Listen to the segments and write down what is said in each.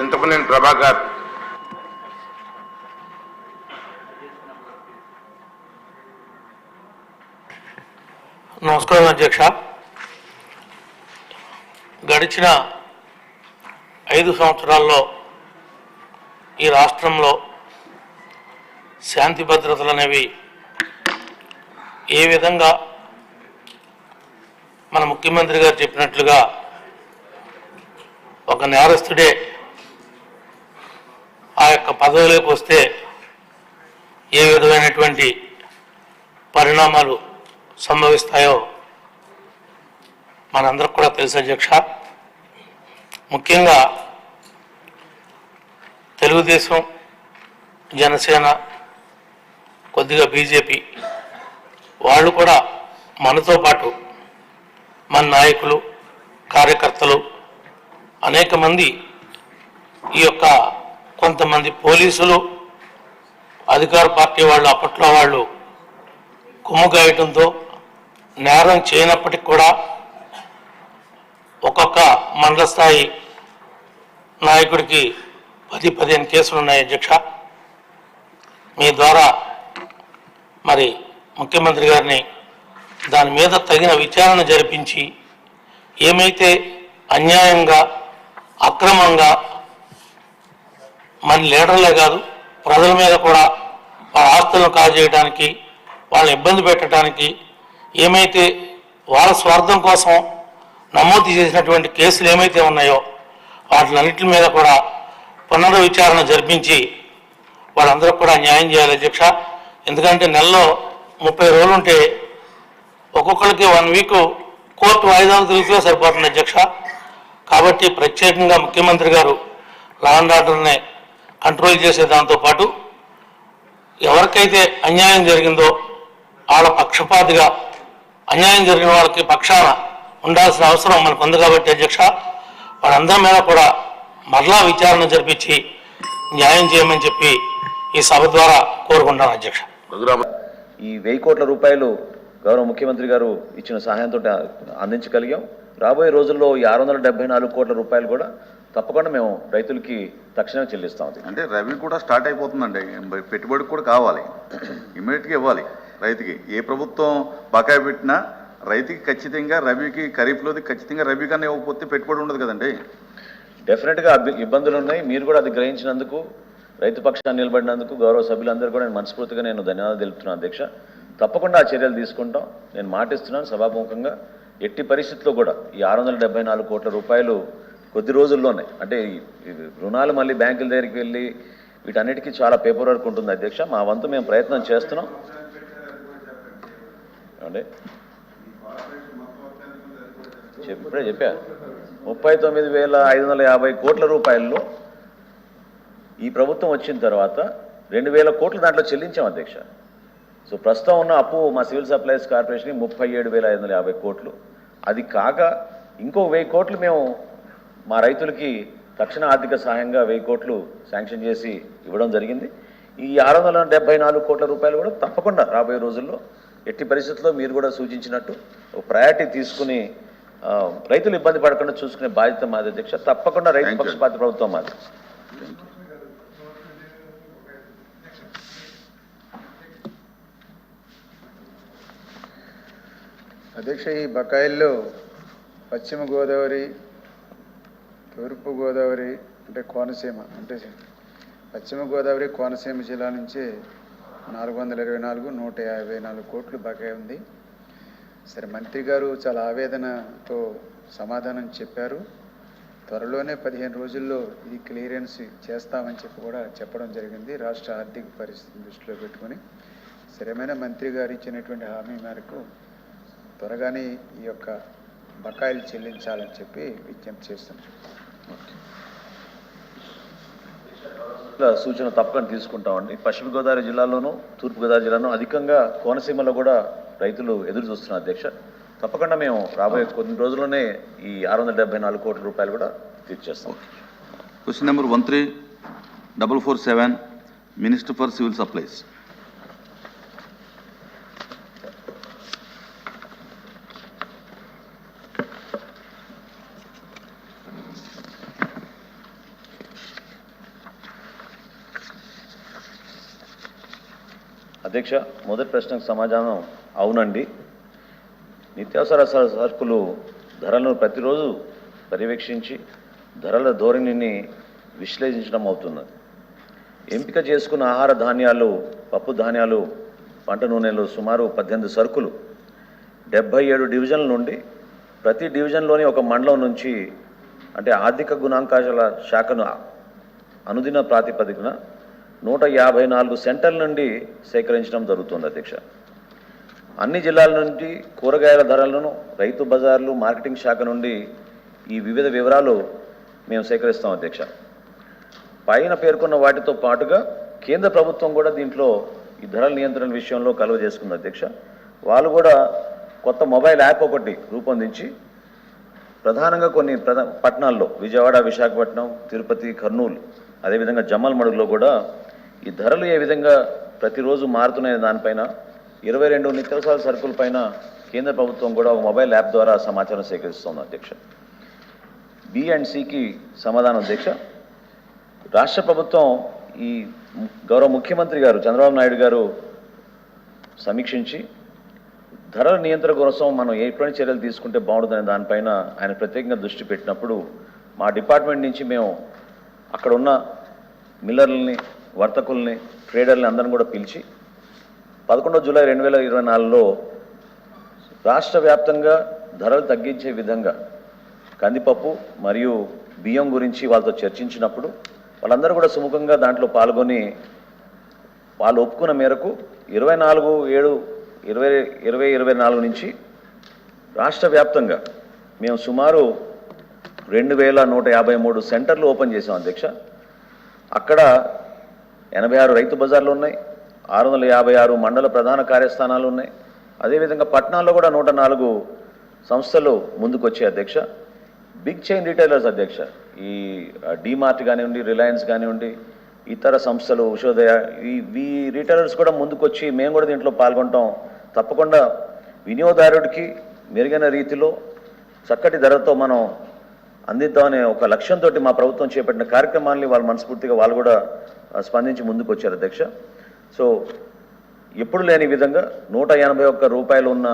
చింతపనేని ప్రభాకర్. నమస్కారం అధ్యక్ష. గడిచిన ఐదు సంవత్సరాల్లో ఈ రాష్ట్రంలో శాంతి భద్రతలు అనేవి ఏ విధంగా మన ముఖ్యమంత్రి గారు చెప్పినట్లుగా ఒక నేరస్తుడే పదవిలోకి వస్తే ఏ విధమైనటువంటి పరిణామాలు సంభవిస్తాయో మనందరికి కూడా తెలుసు అధ్యక్ష. ముఖ్యంగా తెలుగుదేశం జనసేన కొద్దిగా బీజేపీ వాళ్ళు కూడా మనతో పాటు మన నాయకులు కార్యకర్తలు అనేక మంది ఈ యొక్క కొంతమంది పోలీసులు అధికార పార్టీ వాళ్ళు అప్పట్లో వాళ్ళు కుమ్ముగాయటంతో నేరం చేయనప్పటికి కూడా ఒక్కొక్క మండల స్థాయి నాయకుడికి పది పదిహేను కేసులు ఉన్నాయి అధ్యక్ష. మీ ద్వారా మరి ముఖ్యమంత్రి గారిని దాని మీద తగిన విచారణ జరిపించి ఏమైతే అన్యాయంగా అక్రమంగా మన లీడర్లే కాదు ప్రజల మీద కూడా వాళ్ళ ఆస్తులను కాజేయడానికి వాళ్ళని ఇబ్బంది పెట్టడానికి ఏమైతే వాళ్ళ స్వార్థం కోసం నమోదు చేసినటువంటి కేసులు ఏమైతే ఉన్నాయో వాటిలన్నిటి మీద కూడా పునర్విచారణ జరిపించి వాళ్ళందరూ కూడా న్యాయం చేయాలి అధ్యక్ష. ఎందుకంటే నెలలో ముప్పై రోజులు ఉంటే ఒక్కొక్కరికి వన్ వీక్ కోర్టు వాయిదాలు తిరిగితే సరిపోతుంది అధ్యక్ష. కాబట్టి ప్రత్యేకంగా ముఖ్యమంత్రి గారు లా అండ్ ఆర్డర్ని కంట్రోల్ చేసే దాంతో పాటు ఎవరికైతే అన్యాయం జరిగిందో వాళ్ళ పక్షపాతిగా అన్యాయం జరిగిన వాళ్ళకి పక్షాన ఉండాల్సిన అవసరం మనకు ఉంది కాబట్టి అధ్యక్ష వాళ్ళందరి మీద కూడా మరలా విచారణ జరిపించి న్యాయం చేయమని చెప్పి ఈ సభ ద్వారా కోరుకుంటాను అధ్యక్ష. ఈ వెయ్యి కోట్ల రూపాయలు గౌరవ ముఖ్యమంత్రి గారు ఇచ్చిన సహాయంతో అందించగలిగాం. రాబోయే రోజుల్లో ఈ ఆరు వందల డెబ్బై నాలుగు కోట్ల రూపాయలు కూడా తప్పకుండా మేము రైతులకి తక్షణమే చెల్లిస్తాం అంటే రవి కూడా స్టార్ట్ అయిపోతుందండి. పెట్టుబడికి కూడా కావాలి. ఇమీడియట్గా ఇవ్వాలి రైతుకి. ఏ ప్రభుత్వం బకాయి పెట్టినా రైతుకి ఖచ్చితంగా రవికి ఖరీఫ్లోది ఖచ్చితంగా రవి కన్నా ఇవ్వకపోతే పెట్టుబడి ఉండదు కదండి. డెఫినెట్గా ఇబ్బందులు ఉన్నాయి. మీరు కూడా అది గ్రహించినందుకు రైతు పక్షాన్ని నిలబడినందుకు గౌరవ సభ్యులందరూ కూడా నేను మనస్ఫూర్తిగా నేను ధన్యవాదాలు తెలుపుతున్నాను అధ్యక్ష. తప్పకుండా ఆ చర్యలు తీసుకుంటాం. నేను మాటిస్తున్నాను సభాముఖంగా. ఎట్టి పరిస్థితుల్లో కూడా ఈ ఆరు వందల డెబ్బై నాలుగు కోట్ల రూపాయలు కొద్ది రోజుల్లోనే. అంటే రుణాలు మళ్ళీ బ్యాంకుల దగ్గరికి వెళ్ళి వీటన్నిటికీ చాలా పేపర్ వర్క్ ఉంటుంది అధ్యక్ష. మా వంతు మేము ప్రయత్నం చేస్తున్నాం. అండి చెప్పి ఇప్పుడే చెప్పా. ముప్పై తొమ్మిది వేల ఐదు వందల యాభై కోట్ల రూపాయల్లో ఈ ప్రభుత్వం వచ్చిన తర్వాత రెండు వేల కోట్లు దాంట్లో చెల్లించాం అధ్యక్ష. సో ప్రస్తుతం ఉన్న అప్పు మా సివిల్ సప్లైస్ కార్పొరేషన్కి ముప్పై ఏడు వేల ఐదు వందల యాభై కోట్లు. అది కాక ఇంకో వెయ్యి కోట్లు మేము మా రైతులకి తక్షణ ఆర్థిక సహాయంగా వెయ్యి కోట్లు శాంక్షన్ చేసి ఇవ్వడం జరిగింది. ఈ ఆరు వందల డెబ్బై నాలుగు కోట్ల రూపాయలు కూడా తప్పకుండా రాబోయే రోజుల్లో ఎట్టి పరిస్థితుల్లో మీరు కూడా సూచించినట్టు ఒక ప్రయారిటీ తీసుకుని రైతులు ఇబ్బంది పడకుండా చూసుకునే బాధ్యత మాది అధ్యక్ష. తప్పకుండా రైతు. పక్షపాత ప్రభుత్వం మాది. అధ్యక్ష ఈ బకాయిల్లో పశ్చిమ గోదావరి తూర్పు గోదావరి అంటే కోనసీమ అంటే పశ్చిమ గోదావరి కోనసీమ జిల్లా నుంచి నాలుగు వందల ఇరవై నాలుగు నూట యాభై నాలుగు కోట్లు బకాయి ఉంది. సరే మంత్రి గారు చాలా ఆవేదనతో సమాధానం చెప్పారు. త్వరలోనే పదిహేను రోజుల్లో ఇది క్లియరెన్స్ చేస్తామని చెప్పి కూడా చెప్పడం జరిగింది రాష్ట్ర ఆర్థిక పరిస్థితిని దృష్టిలో పెట్టుకొని. స్థిరమైన మంత్రి గారు ఇచ్చినటువంటి హామీ మేరకు త్వరగానే ఈ యొక్క బకాయిలు చెల్లించాలని చెప్పి విజ్ఞప్తి చేస్తున్నాం. సూచన తప్పకుండా తీసుకుంటామండి. పశ్చిమ గోదావరి తూర్పుగోదావరి తూర్పు జిల్లాలో అధికంగా కోనసీమలో కూడా రైతులు ఎదురు చూస్తున్నారు అధ్యక్ష. తప్పకుండా మేము రాబోయే కొన్ని రోజుల్లోనే ఈ ఆరు వందల డెబ్బై నాలుగు కోట్ల రూపాయలు కూడా తీర్చేస్తాం. Question number one three double four seven minister for civil supplies అధ్యక్ష మొదటి ప్రశ్నకు సమాధానం అవునండి. నిత్యావసర సరుకులు ధరలను ప్రతిరోజు పర్యవేక్షించి ధరల ధోరణిని విశ్లేషించడం అవుతున్నది ఎంపిక చేసుకున్న ఆహార ధాన్యాలు పప్పు ధాన్యాలు పంట నూనెలు సుమారు పద్దెనిమిది సరుకులు. డెబ్బై ఏడు డివిజన్ల నుండి ప్రతి డివిజన్లోని ఒక మండలం నుంచి అంటే ఆర్థిక గుణాంకాశాల శాఖను అనుదిన ప్రాతిపదికన నూట యాభై నాలుగు సెంటర్ల నుండి సేకరించడం జరుగుతుంది అధ్యక్ష. అన్ని జిల్లాల నుండి కూరగాయల ధరలను రైతు బజార్లు మార్కెటింగ్ శాఖ నుండి ఈ వివిధ వివరాలు మేము సేకరిస్తాం అధ్యక్ష. పైన పేర్కొన్న వాటితో పాటుగా కేంద్ర ప్రభుత్వం కూడా దీంట్లో ఈ ధరల నియంత్రణ విషయంలో కలువ చేసుకుంది అధ్యక్ష. వాళ్ళు కూడా కొత్త మొబైల్ యాప్ ఒకటి రూపొందించి ప్రధానంగా కొన్ని ప్రధా పట్టణాల్లో విజయవాడ విశాఖపట్నం తిరుపతి కర్నూలు అదేవిధంగా జమ్మల్మడుగులో కూడా ఈ ధరలు ఏ విధంగా ప్రతిరోజు మారుతున్నాయి దానిపైన ఇరవై రెండు నిత్యావసర సరుకుల పైన కేంద్ర ప్రభుత్వం కూడా ఒక మొబైల్ యాప్ ద్వారా సమాచారం సేకరిస్తోంది అధ్యక్ష. బి అండ్ సికి సమాధానం అధ్యక్ష. రాష్ట్ర ప్రభుత్వం ఈ గౌరవ ముఖ్యమంత్రి గారు చంద్రబాబు నాయుడు గారు సమీక్షించి ధరల నియంత్రణ కోసం మనం ఎటువంటి చర్యలు తీసుకుంటే బాగుంటుందనే దానిపైన ఆయన ప్రత్యేకంగా దృష్టి పెట్టినప్పుడు మా డిపార్ట్మెంట్ నుంచి మేము అక్కడ ఉన్న మిల్లర్లని వర్తకుల్ని ట్రేడర్లని అందరిని కూడా పిలిచి పదకొండో జూలై రెండు వేల ఇరవై నాలుగులో రాష్ట్ర వ్యాప్తంగా ధరలు తగ్గించే విధంగా కందిపప్పు మరియు బియ్యం గురించి వాళ్ళతో చర్చించినప్పుడు వాళ్ళందరూ కూడా సుముఖంగా దాంట్లో పాల్గొని వాళ్ళు ఒప్పుకున్న మేరకు ఇరవై నాలుగు ఏడు ఇరవై ఇరవై ఇరవై నాలుగు నుంచి రాష్ట్ర వ్యాప్తంగా మేము సుమారు రెండు వేల నూట యాభై మూడు సెంటర్లు ఓపెన్ చేసాం అధ్యక్ష. అక్కడ ఎనభై ఆరు రైతు బజార్లు ఉన్నాయి. ఆరు వందల యాభై ఆరు మండల ప్రధాన కార్యస్థానాలు ఉన్నాయి. అదేవిధంగా పట్టణాల్లో కూడా నూట నాలుగు సంస్థలు ముందుకొచ్చే అధ్యక్ష బిగ్ చైన్ రిటైలర్స్ అధ్యక్ష. ఈ డీమార్ట్ కానివ్వండి రిలయన్స్ కానివ్వండి ఇతర సంస్థలు ఉషోదయ ఈ ఈ రిటైలర్స్ కూడా ముందుకొచ్చి మేము కూడా దీంట్లో పాల్గొంటాం. తప్పకుండా వినియోగదారుడికి మెరుగైన రీతిలో చక్కటి ధరతో మనం అందిద్దామనే ఒక లక్ష్యంతో మా ప్రభుత్వం చేపట్టిన కార్యక్రమాన్ని వాళ్ళు మనస్ఫూర్తిగా వాళ్ళు కూడా స్పందించి ముందుకు వచ్చారు అధ్యక్ష. సో ఎప్పుడు లేని విధంగా నూట ఎనభై ఒక్క రూపాయలు ఉన్న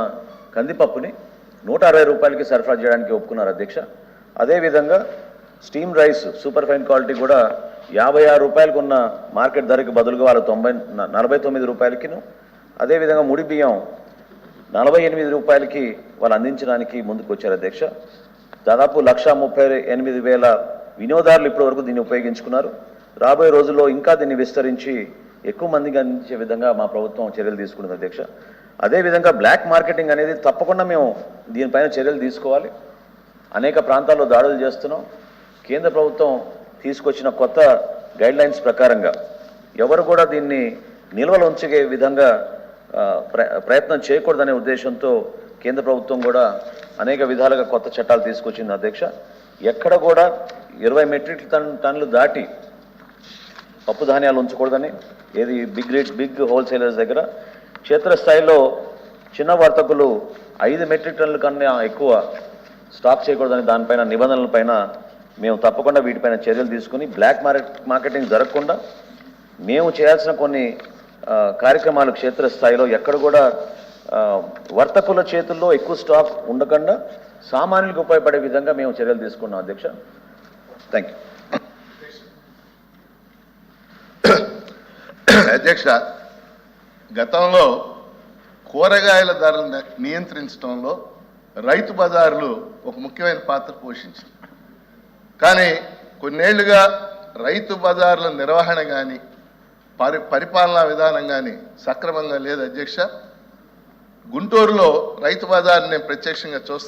కందిపప్పుని నూట అరవై రూపాయలకి సరఫరా చేయడానికి ఒప్పుకున్నారు అధ్యక్ష. అదేవిధంగా steam rice super fine quality కూడా యాభై ఆరు రూపాయలకు ఉన్న మార్కెట్ ధరకి బదులుగా వాళ్ళు తొంభై నలభై తొమ్మిది రూపాయలకిను అదేవిధంగా ముడి బియ్యం నలభై ఎనిమిది రూపాయలకి వాళ్ళు అందించడానికి ముందుకు వచ్చారు అధ్యక్ష. దాదాపు లక్ష ముప్పై ఎనిమిది వేల వినియోగదారులు ఇప్పటి వరకు దీన్ని ఉపయోగించుకున్నారు. రాబోయే రోజుల్లో ఇంకా దీన్ని విస్తరించి ఎక్కువ మందికి అందించే విధంగా మా ప్రభుత్వం చర్యలు తీసుకుంటుంది అధ్యక్ష. అదేవిధంగా బ్లాక్ మార్కెటింగ్ అనేది తప్పకుండా మేము దీనిపైన చర్యలు తీసుకోవాలి. అనేక ప్రాంతాల్లో దాడులు చేస్తున్నాం. కేంద్ర ప్రభుత్వం తీసుకొచ్చిన కొత్త గైడ్ లైన్స్ ప్రకారంగా ఎవరు కూడా దీన్ని నిల్వలు ఉంచే విధంగా ప్ర- ప్రయత్నం చేయకూడదనే ఉద్దేశంతో కేంద్ర ప్రభుత్వం కూడా అనేక విధాలుగా కొత్త చట్టాలు తీసుకొచ్చింది అధ్యక్ష. ఎక్కడ కూడా ఇరవై మెట్రిక్ టన్ టన్నులు దాటి పప్పు ధాన్యాలు ఉంచకూడదని ఏది బిగ్ రేట్ బిగ్ హోల్సేలర్స్ దగ్గర క్షేత్రస్థాయిలో చిన్న వర్తకులు ఐదు మెట్రిక్ టన్నుల కన్నా ఎక్కువ స్టాక్ చేయకూడదని దానిపైన నిబంధనలపైన మేము తప్పకుండా వీటిపైన చర్యలు తీసుకుని బ్లాక్ మార్కెట్ మార్కెటింగ్ జరగకుండా మేము చేయాల్సిన కొన్ని కార్యక్రమాలు క్షేత్రస్థాయిలో ఎక్కడ కూడా వర్తకుల చేతుల్లో ఎక్కువ స్టాక్ ఉండకుండా సామాన్యులకు ఉపయోగపడే విధంగా మేము చర్యలు తీసుకున్నాం అధ్యక్ష. థ్యాంక్ యూ అధ్యక్ష గతంలో కూరగాయల ధరలు నియంత్రించడంలో రైతు బజార్లు ఒక ముఖ్యమైన పాత్ర పోషించింది. కానీ కొన్నేళ్ళుగా రైతు బజార్ల నిర్వహణ కానీ పరి పరిపాలనా విధానం కానీ సక్రమంగా లేదు అధ్యక్ష. గుంటూరులో రైతు బజార్ నేను ప్రత్యక్షంగా చూస్తాను